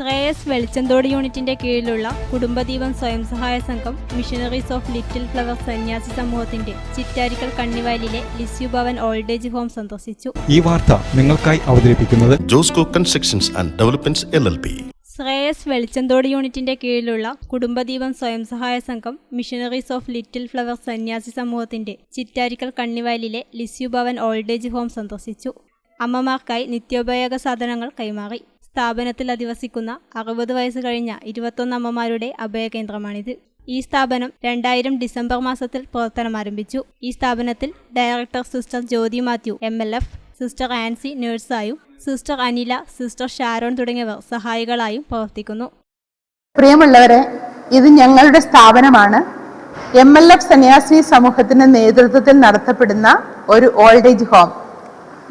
ശ്രേയസ് വെളിച്ചന്തോട് യൂണിറ്റിന്റെ കീഴിലുള്ള കുടുംബദീപം സ്വയം സഹായ സംഘം മിഷനറീസ് ഓഫ് ലിറ്റിൽ ഫ്ലവർ സന്യാസി സമൂഹത്തിന്റെ Chittarikkal കണ്ണിവയലിലെ Lisieux Bhavan old age home സന്ദർശിച്ചു. ഈ വാർത്ത നിങ്ങൾക്കായി അവതരിപ്പിക്കുന്നത് Josco constructions and developments L L P. Shreyas Velichanthodu യൂണിറ്റിന്റെ കീഴിലുള്ള കുടുംബദീപം സ്വയം സഹായ സംഘം മിഷനറീസ് ഓഫ് ലിറ്റിൽ ഫ്ലവർ സന്യാസി സമൂഹത്തിന്റെ Chittarikkal കണ്ണിവയലിലെ Lisieux Bhavan old age home സന്ദർശിച്ചു. അമ്മമാർക്കായി നിത്യോപയോഗ സാധനങ്ങൾ കൈമാറി. സ്ഥാപനത്തിൽ അധിവസിക്കുന്ന അറുപത് വയസ്സ് കഴിഞ്ഞ ഇരുപത്തൊന്ന് അമ്മമാരുടെ അഭയകേന്ദ്രമാണിത്. ഈ സ്ഥാപനം രണ്ടായിരം ഡിസംബർ മാസത്തിൽ പ്രവർത്തനം ആരംഭിച്ചു. ഈ സ്ഥാപനത്തിൽ director sister Jyothi Mathew M L F sister Ancy നഴ്സായും sister Anila sister Sharon തുടങ്ങിയവർ സഹായികളായും പ്രവർത്തിക്കുന്നു. പ്രിയമുള്ളവരെ ഇത് ഞങ്ങളുടെ സ്ഥാപനമാണ്. എം എൽ എഫ് സന്യാസി സമൂഹത്തിന്റെ നേതൃത്വത്തിൽ നടത്തപ്പെടുന്ന ഒരു ഓൾഡ് ഏജ് ഹോം.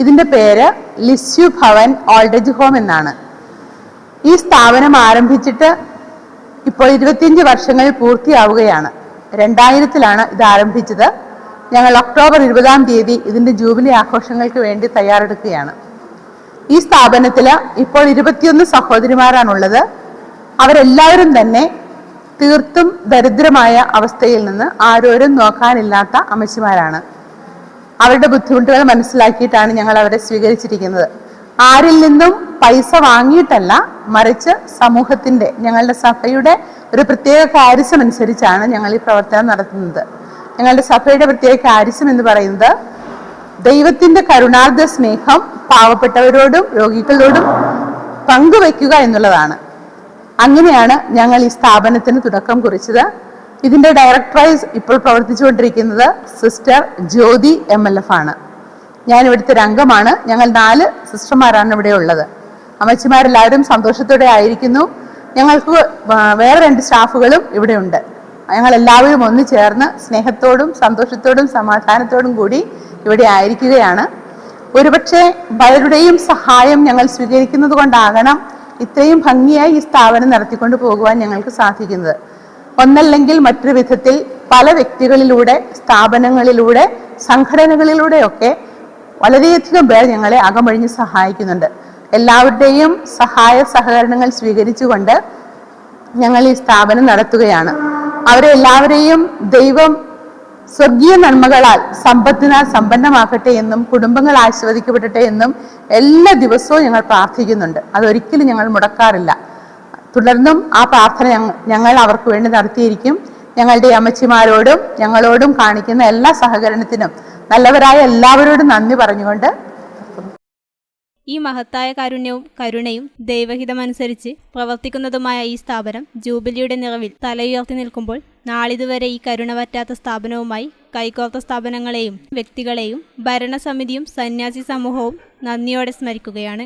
ഇതിന്റെ പേര് Lisieux Bhavan old age home എന്നാണ്. ഈ സ്ഥാപനം ആരംഭിച്ചിട്ട് ഇപ്പോൾ ഇരുപത്തിയഞ്ച് വർഷങ്ങൾ പൂർത്തിയാവുകയാണ്. രണ്ടായിരത്തിലാണ് ഇത് ആരംഭിച്ചത്. ഞങ്ങൾ ഒക്ടോബർ ഇരുപതാം തീയതി ഇതിന്റെ ജൂബിലി ആഘോഷങ്ങൾക്ക് വേണ്ടി തയ്യാറെടുക്കുകയാണ്. ഈ സ്ഥാപനത്തിൽ ഇപ്പോൾ ഇരുപത്തിയൊന്ന് സഹോദരിമാരാണുള്ളത്. അവരെല്ലാവരും തന്നെ തീർത്തും ദരിദ്രമായ അവസ്ഥയിൽ നിന്ന് ആരോരും നോക്കാനില്ലാത്ത അമ്മച്ചിമാരാണ്. അവരുടെ ബുദ്ധിമുട്ടുകൾ മനസ്സിലാക്കിയിട്ടാണ് ഞങ്ങൾ അവരെ സ്വീകരിച്ചിരിക്കുന്നത്. ആരിൽ നിന്നും പൈസ വാങ്ങിയിട്ടല്ല മറിച്ച് സമൂഹത്തിന്റെ ഞങ്ങളുടെ സഭയുടെ ഒരു പ്രത്യേക കാര്യസം അനുസരിച്ചാണ് ഞങ്ങൾ ഈ പ്രവർത്തനം നടത്തുന്നത്. ഞങ്ങളുടെ സഭയുടെ പ്രത്യേക കാര്യസം എന്ന് പറയുന്നത് ദൈവത്തിന്റെ കരുണാർദ്ധ സ്നേഹം പാവപ്പെട്ടവരോടും രോഗികളോടും പങ്കുവെക്കുക എന്നുള്ളതാണ്. അങ്ങനെയാണ് ഞങ്ങൾ ഈ സ്ഥാപനത്തിന് തുടക്കം കുറിച്ചത്. ഇതിന്റെ ഡയറക്ടറൈസ് ഇപ്പോൾ പ്രവർത്തിച്ചുകൊണ്ടിരിക്കുന്നത് sister Jyothi M L F ആണ്. ഞാൻ ഇവിടുത്തെ ഒരു അംഗമാണ്. ഞങ്ങൾ നാല് സിസ്റ്റർമാരാണ് ഇവിടെ ഉള്ളത്. അമ്മച്ചിമാരെല്ലാവരും സന്തോഷത്തോടെ ആയിരിക്കുന്നു. ഞങ്ങൾക്ക് വേറെ രണ്ട് സ്റ്റാഫുകളും ഇവിടെ ഉണ്ട്. ഞങ്ങൾ എല്ലാവരും ഒന്ന് ചേർന്ന് സ്നേഹത്തോടും സന്തോഷത്തോടും സമാധാനത്തോടും കൂടി ഇവിടെ ആയിരിക്കുകയാണ്. ഒരുപക്ഷെ പലരുടെയും സഹായം ഞങ്ങൾ സ്വീകരിക്കുന്നത് കൊണ്ടാകണം ഇത്രയും ഭംഗിയായി ഈ സ്ഥാപനം നടത്തിക്കൊണ്ട് പോകുവാൻ ഞങ്ങൾക്ക് സാധിക്കുന്നത്. ഒന്നല്ലെങ്കിൽ മറ്റൊരു വിധത്തിൽ പല വ്യക്തികളിലൂടെ സ്ഥാപനങ്ങളിലൂടെ സംഘടനകളിലൂടെയൊക്കെ വളരെയധികം പേർ ഞങ്ങളെ അകമഴിഞ്ഞ് സഹായിക്കുന്നുണ്ട്. എല്ലാവരുടെയും സഹായ സഹകരണങ്ങൾ സ്വീകരിച്ചുകൊണ്ട് ഞങ്ങൾ ഈ സ്ഥാപനം നടത്തുകയാണ്. അവരെ എല്ലാവരെയും ദൈവം സ്വർഗീയ നന്മകളാൽ സമ്പത്തിനാൽ സമ്പന്നമാക്കട്ടെ എന്നും കുടുംബങ്ങൾ ആശീർവദിക്കപ്പെടട്ടെ എന്നും എല്ലാ ദിവസവും ഞങ്ങൾ പ്രാർത്ഥിക്കുന്നുണ്ട്. അതൊരിക്കലും ഞങ്ങൾ മുടക്കാറില്ല. തുടർന്നും ആ പ്രാർത്ഥന ഞങ്ങ- ഞങ്ങൾ അവർക്ക് വേണ്ടി നടത്തിയിരിക്കും. ഞങ്ങളുടെ അമ്മച്ചിമാരോടും ഞങ്ങളോടും കാണിക്കുന്ന എല്ലാ സഹകരണത്തിനും നല്ലവരായ എല്ലാവരോടും നന്ദി പറഞ്ഞുകൊണ്ട് ഈ മഹത്തായ കാരുണ്യവും കരുണയും ദൈവഹിതമനുസരിച്ച് പ്രവർത്തിക്കുന്നതുമായ ഈ സ്ഥാപനം ജൂബിലിയുടെ നിറവിൽ തലയുയർത്തി നിൽക്കുമ്പോൾ നാളിതുവരെ ഈ കരുണ പറ്റാത്ത സ്ഥാപനവുമായി കൈകോർത്ത സ്ഥാപനങ്ങളെയും വ്യക്തികളെയും ഭരണസമിതിയും സന്യാസി സമൂഹവും നന്ദിയോടെ സ്മരിക്കുകയാണ്.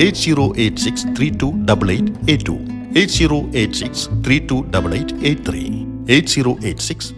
8086 328882, 8086 8086